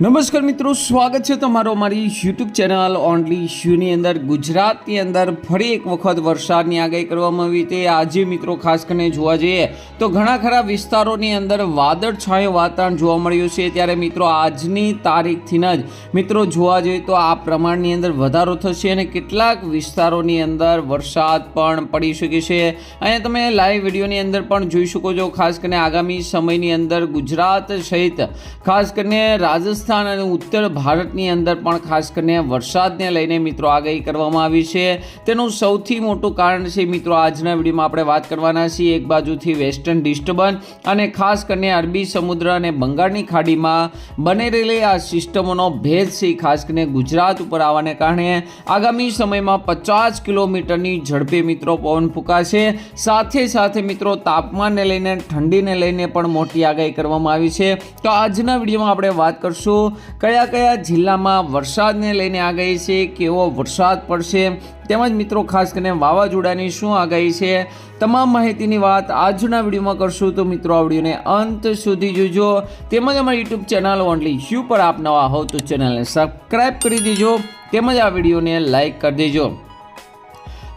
નમસ્કાર મિત્રો, સ્વાગત છે તમારો મારી યુટ્યુબ ચેનલ ઓનલી શ્યુની અંદર. ગુજરાતની અંદર ફરી એક વખત વરસાદની આગાહી કરવામાં આવી તે આજે મિત્રો ખાસ કરીને જોવા જઈએ તો ઘણા ખરા વિસ્તારોની અંદર વાદળછાયું વાતાવરણ જોવા મળ્યું છે. ત્યારે મિત્રો આજની તારીખથી જ મિત્રો જોવા જઈએ તો આ પ્રમાણની અંદર વધારો થશે અને કેટલાક વિસ્તારોની અંદર વરસાદ પણ પડી શકે છે. અહીંયા તમે લાઈવ વિડીયોની અંદર પણ જોઈ શકો છો. ખાસ કરીને આગામી સમયની અંદર ગુજરાત સહિત ખાસ કરીને રાજસ્થાન અને ઉત્તર ભારતની અંદર પણ ખાસ કરીને વરસાદને લઈને મિત્રો આગાહી કરવામાં આવી છે. તેનું સૌથી મોટું કારણ છે મિત્રો આજના વિડીયોમાં આપણે વાત કરવાના છીએ એક બાજુથી વેસ્ટર્ન ડિસ્ટર્બન્સ અને ખાસ કરીને અરબી સમુદ્ર અને બંગાળની ખાડીમાં બની રહેલી આ સિસ્ટમોનો ભેદ છે. ખાસ કરીને ગુજરાત ઉપર આવવાને કારણે આગામી સમયમાં પચાસ કિલોમીટરની ઝડપે મિત્રો પવન ફૂંકાશે. સાથે સાથે મિત્રો તાપમાનને લઈને ઠંડીને લઈને પણ મોટી આગાહી કરવામાં આવી છે. તો આજના વિડીયોમાં આપણે વાત કરશું કયા કયા જિલ્લામાં વરસાદને લઈને આગાહી છે, કેવો વરસાદ પડશે? તેમજ મિત્રો, ખાસ કરીને વાવાઝોડાની શું આગાહી છે? તમામ માહિતીની વાત આજના વિડીયોમાં કરશું. તો મિત્રો, આ વિડીયોને અંત સુધી જોજો. તેમજ અમારી યુટ્યુબ ચેનલ ઓનલી યુ પર આપ નવા હો તો ચેનલને સબસ્ક્રાઈબ કરી દેજો. તેમજ આ વિડીયોને લાઈક કરી દેજો.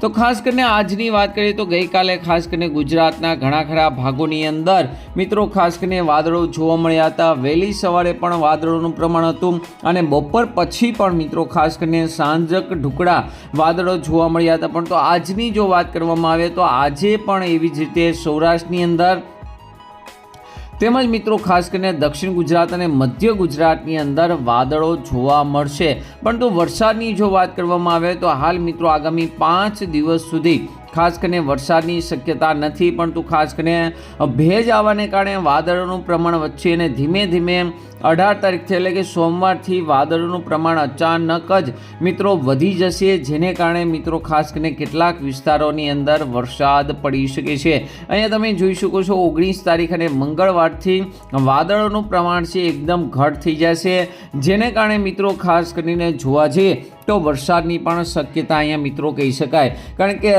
તો ખાસ કરીને આજની વાત કરીએ તો ગઈકાલે ખાસ કરીને ગુજરાતના ઘણા ખરા ભાગોની અંદર મિત્રો ખાસ કરીને વાદળો જોવા મળ્યા હતા. વહેલી સવારે પણ વાદળોનું પ્રમાણ હતું અને બપોર પછી પણ મિત્રો ખાસ કરીને સાંજક ઢુકડા વાદળો જોવા મળ્યા હતા. પણ તો આજની જો વાત કરવામાં આવે તો આજે પણ એવી જ રીતે સૌરાષ્ટ્રની અંદર તેમજ મિત્રો ખાસ કરીને દક્ષિણ ગુજરાત અને મધ્ય ગુજરાતની અંદર વાદળો જોવા મળશે. પરંતુ વરસાદની જો વાત કરવામાં આવે તો હાલ મિત્રો આગામી પાંચ દિવસ સુધી ખાસ કરીને વરસાદની શક્યતા નથી, પરંતુ ખાસ કરીને ભેજ આવવાને કારણે વાદળોનું પ્રમાણ વધશે અને ધીમે ધીમે અઢાર તારીખથી એટલે કે સોમવારથી વાદળોનું પ્રમાણ અચાનક જ મિત્રો વધી જશે, જેને કારણે મિત્રો ખાસ કરીને કેટલાક વિસ્તારોની અંદર વરસાદ પડી શકે છે. અહીંયા તમે જોઈ શકો છો, ઓગણીસ તારીખ અને મંગળવારથી વાદળોનું પ્રમાણ છે એકદમ ઘટ થઈ જશે, જેને કારણે મિત્રો ખાસ કરીને જોવા જઈએ તો વરસાદની પણ શક્યતા અહીંયા મિત્રો કહી શકાય. કારણ કે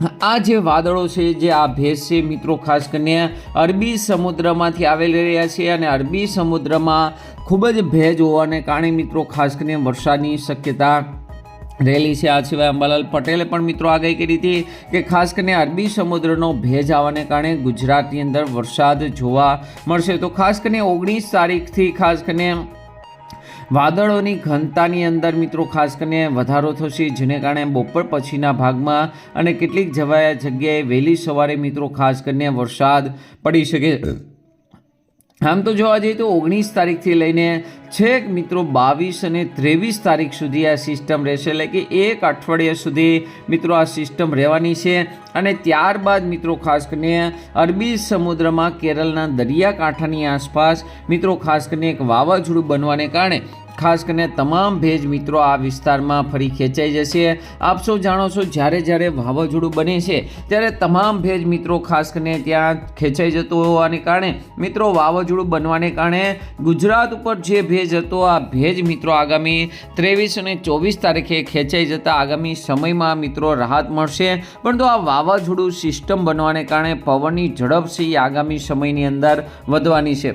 આ જે વાદળો છે, જે આ ભેજ છે, મિત્રો, ખાસ કરીને અરબી સમુદ્રમાંથી આવેલી રહ્યા છે અને અરબી સમુદ્રમાં ખૂબ જ ભેજ હોવાને કારણે, મિત્રો, ખાસ કરીને વરસાદની શક્યતા રહેલી છે. આ સિવાય અંબાલાલ પટેલે પણ, મિત્રો, આગાહી કરી હતી કે ખાસ કરીને અરબી સમુદ્રનો ભેજ આવવાને કારણે ગુજરાતની અંદર વરસાદ જોવા મળશે. તો ખાસ કરીને ઓગણીસ તારીખથી ખાસ કરીને વાદળોની ઘનતાની અંદર મિત્રો ખાસ કરીને વધારો થશે, જેને કારણે બપોર પછીના ભાગમાં અને કેટલીક જવાયા જગ્યાએ વહેલી સવારે મિત્રો ખાસ કરીને વરસાદ પડી શકે. આમ તો જોવા જઈએ તો ઓગણીસ તારીખથી લઈને છેક મિત્રો બાવીસ અને ત્રેવીસ તારીખ સુધી આ સિસ્ટમ રહેશે. એટલે કે એક અઠવાડિયા સુધી મિત્રો આ સિસ્ટમ રહેવાની છે. અને ત્યારબાદ મિત્રો ખાસ કરીને અરબી સમુદ્રમાં કેરળના દરિયાકાંઠાની આસપાસ મિત્રો ખાસ કરીને એક વાવાઝોડું બનવાને કારણે ખાસ કરીને તમામ ભેજ મિત્રો આ વિસ્તારમાં ફરી ખેંચાઈ જશે. આપ સૌ જાણો છો, જ્યારે જ્યારે વાવાઝોડું બને છે, ત્યારે તમામ ભેજ મિત્રો ખાસ કરીને ત્યાં ખેંચાઈ જતો હોવાને કારણે, મિત્રો વાવાઝોડું બનવાને કારણે ગુજરાત ઉપર જે ભેજ હતો, આ ભેજ મિત્રો આગામી ત્રેવીસ અને ચોવીસ તારીખે ખેંચાઈ જતા આગામી સમયમાં મિત્રો રાહત મળશે. પરંતુ આ વાવાઝોડું સિસ્ટમ બનવાને કારણે પવનની ઝડપ છે એ આગામી સમયની અંદર વધવાની છે.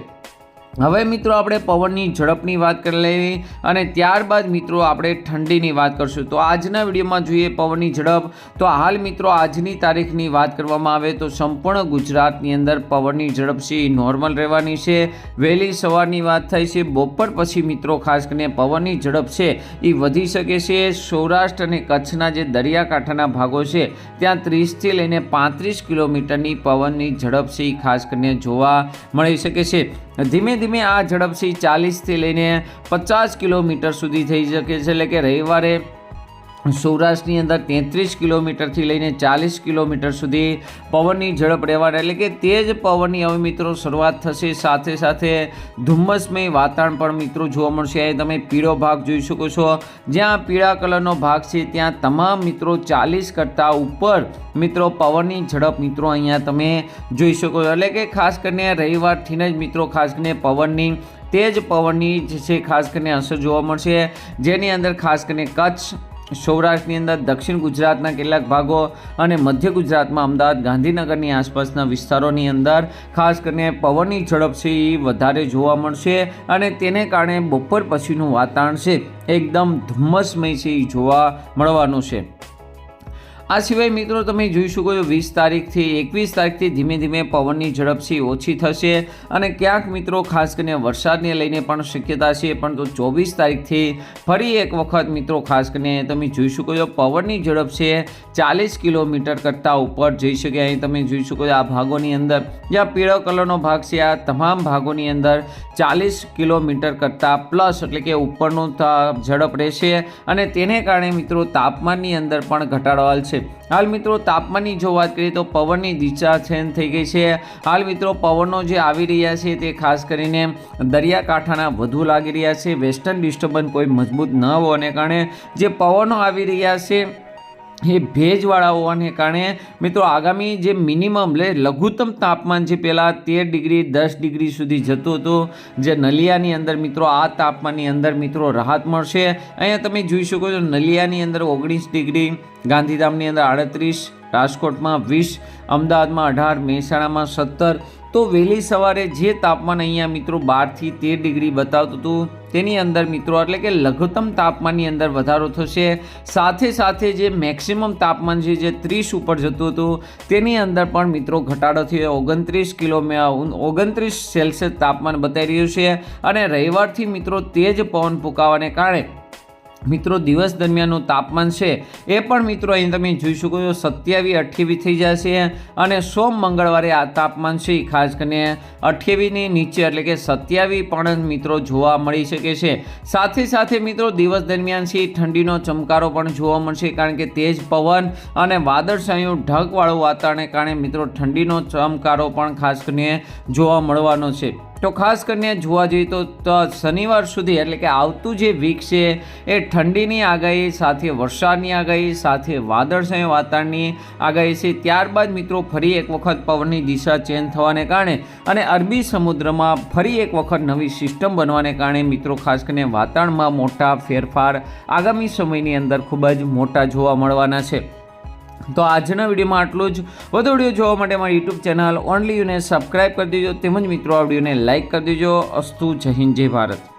હવે મિત્રો આપણે પવનની ઝડપની વાત કરી લેવી અને ત્યારબાદ મિત્રો આપણે ઠંડીની વાત કરશું. તો આજના વિડીયોમાં જોઈએ પવનની ઝડપ. તો હાલ મિત્રો આજની તારીખની વાત કરવામાં આવે તો સંપૂર્ણ ગુજરાતની અંદર પવનની ઝડપ છે નોર્મલ રહેવાની છે. વહેલી સવારની વાત થાય છે. બપોર પછી મિત્રો ખાસ કરીને પવનની ઝડપ છે એ વધી શકે છે. સૌરાષ્ટ્ર અને કચ્છના જે દરિયાકાંઠાના ભાગો છે ત્યાં ત્રીસથી લઈને પાંત્રીસ કિલોમીટરની પવનની ઝડપ છે એ ખાસ કરીને જોવા મળી શકે છે. ધીમે ધીમે આ ઝડપથી ચાલીસથી લઈને પચાસ કિલોમીટર સુધી થઈ શકે છે. એટલે કે રવિવારે સૌરાષ્ટ્રની અંદર તેત્રીસ કિલોમીટરથી લઈને ચાલીસ કિલોમીટર સુધી પવનની ઝડપ રહેવાના એટલે કે તેજ પવનની હવે મિત્રો શરૂઆત થશે. સાથે સાથે ધુમ્મસમય વાતાવરણ પણ મિત્રો જોવા મળશે. અહીં તમે પીળો ભાગ જોઈ શકો છો. જ્યાં પીળા કલરનો ભાગ છે, ત્યાં તમામ મિત્રો ચાલીસ કરતાં ઉપર મિત્રો પવનની ઝડપ મિત્રો અહીંયા તમે જોઈ શકો છો. એટલે કે ખાસ કરીને રવિવારથી જ મિત્રો ખાસ કરીને પવનની તેજ પવનની જે છે, ખાસ કરીને અસર જોવા મળશે. જેની અંદર ખાસ કરીને કચ્છ સૌરાષ્ટ્રની અંદર દક્ષિણ ગુજરાતના કેટલાક ભાગો અને મધ્ય ગુજરાતમાં અમદાવાદ, ગાંધીનગરની આસપાસના વિસ્તારોની અંદર ખાસ કરીને પવનની ઝડપ છે એ વધારે જોવા મળશે અને તેને કારણે બપોર પછીનું વાતાવરણ છે એકદમ ધુમ્મસમય છે એ જોવા મળવાનું છે. આ સિવાય મિત્રો તમે જોઈ શકો છો વીસ તારીખથી એકવીસ તારીખથી ધીમે ધીમે પવનની ઝડપથી ઓછી થશે અને ક્યાંક મિત્રો ખાસ કરીને વરસાદને લઈને પણ શક્યતા છે પણ તો ચોવીસ તારીખથી ફરી એક વખત મિત્રો ખાસ કરીને તમે જોઈ શકો છો પવનની ઝડપ છે ચાલીસ કિલોમીટર કરતાં ઉપર જઈ શકે. અહીં તમે જોઈ શકો છો આ ભાગોની અંદર જ્યાં પીળો કલરનો ભાગ છે, આ તમામ ભાગોની અંદર ચાલીસ કિલોમીટર કરતાં પ્લસ એટલે કે ઉપરનું ઝડપ રહેશે અને તેને કારણે મિત્રો તાપમાનની અંદર પણ ઘટાડો હાલ છે. હાલ મિત્રો, તાપમાનની જો વાત કરીએ તો પવનની દિશા ચેન્જ થઈ ગઈ છે. હાલ મિત્રો, પવનો જે આવી રહ્યા છે તે ખાસ કરીને દરિયાકાંઠાના વધુ લાગી રહ્યા છે. વેસ્ટર્ન ડિસ્ટર્બન્સ કોઈ મજબૂત ન હોવાને કારણે જે પવનો આવી રહ્યા છે એ ભેજવાળા હોવાને કારણે મિત્રો આગામી જે મિનિમમ લે લઘુત્તમ તાપમાન જે પહેલાં તેર ડિગ્રી, દસ ડિગ્રી સુધી જતું હતું, જે નલિયાની અંદર મિત્રો આ તાપમાનની અંદર મિત્રો રાહત મળશે. અહીંયા તમે જોઈ શકો છો નલિયાની અંદર ઓગણીસ ડિગ્રી, ગાંધીધામની અંદર આડત્રીસ, રાજકોટમાં વીસ, અમદાવાદમાં અઢાર, મહેસાણામાં સત્તર. તો વહેલી સવારે જે તાપમાન અહીંયા મિત્રો બારથી તેર ડિગ્રી બતાવતું હતું તેની અંદર મિત્રો એટલે કે લઘુત્તમ તાપમાનની અંદર વધારો થશે. સાથે સાથે જે મેક્સિમમ તાપમાન છે, જે ત્રીસ ઉપર જતું હતું, તેની અંદર પણ મિત્રો ઘટાડો થયો. ઓગણત્રીસ કિલો ઓગણત્રીસ સેલ્સિયસ તાપમાન બતાવી રહ્યું છે અને રવિવારથી મિત્રો તેજ પવન ફૂંકાવાને કારણે મિત્રો, દિવસ દરમિયાનનું તાપમાન છે એ પણ મિત્રો અહીં તમે જોઈ શકો છો સત્યાવીસ અઠ્યાવીસ થઈ જશે અને સોમ મંગળવારે આ તાપમાન છે. ખાસ કરીને અઠ્યાવીસની નીચે એટલે કે સત્યાવીસ પણ મિત્રો જોવા મળી શકે છે. સાથે સાથે મિત્રો, દિવસ દરમિયાન છે ઠંડીનો ચમકારો પણ જોવા મળશે કારણ કે તેજ પવન અને વાદળછાયું ઢગવાળું વાતાવરણને કારણે મિત્રો ઠંડીનો ચમકારો પણ ખાસ કરીને જોવા મળવાનો છે. તો ખાસ કરીને જોવા જઈએ તો શનિવાર સુધી, એટલે કે આવતું જે વીક છે, એ ઠંડીની આગાહી, સાથે વરસાદની આગાહી, સાથે વાદળછાયું વાતાવરણની આગાહી છે. ત્યારબાદ મિત્રો ફરી એક વખત પવનની દિશા ચેન્જ થવાને કારણે અને અરબી સમુદ્રમાં ફરી એક વખત નવી સિસ્ટમ બનવાને કારણે મિત્રો ખાસ કરીને વાતાવરણમાં મોટા ફેરફાર આગામી સમયની અંદર ખૂબ જ મોટા જોવા મળવાના છે. તો આજના વિડીયોમાં આટલું જ. વધુ વીડિયો જોવા માટે મારી યુટ્યુબ ચેનલ ઓનલી યુને સબસ્ક્રાઈબ કરી દેજો. તેમજ મિત્રો, આ વિડીયોને લાઇક કરી દેજો. અસ્તુ જય હિન્દ, જય ભારત.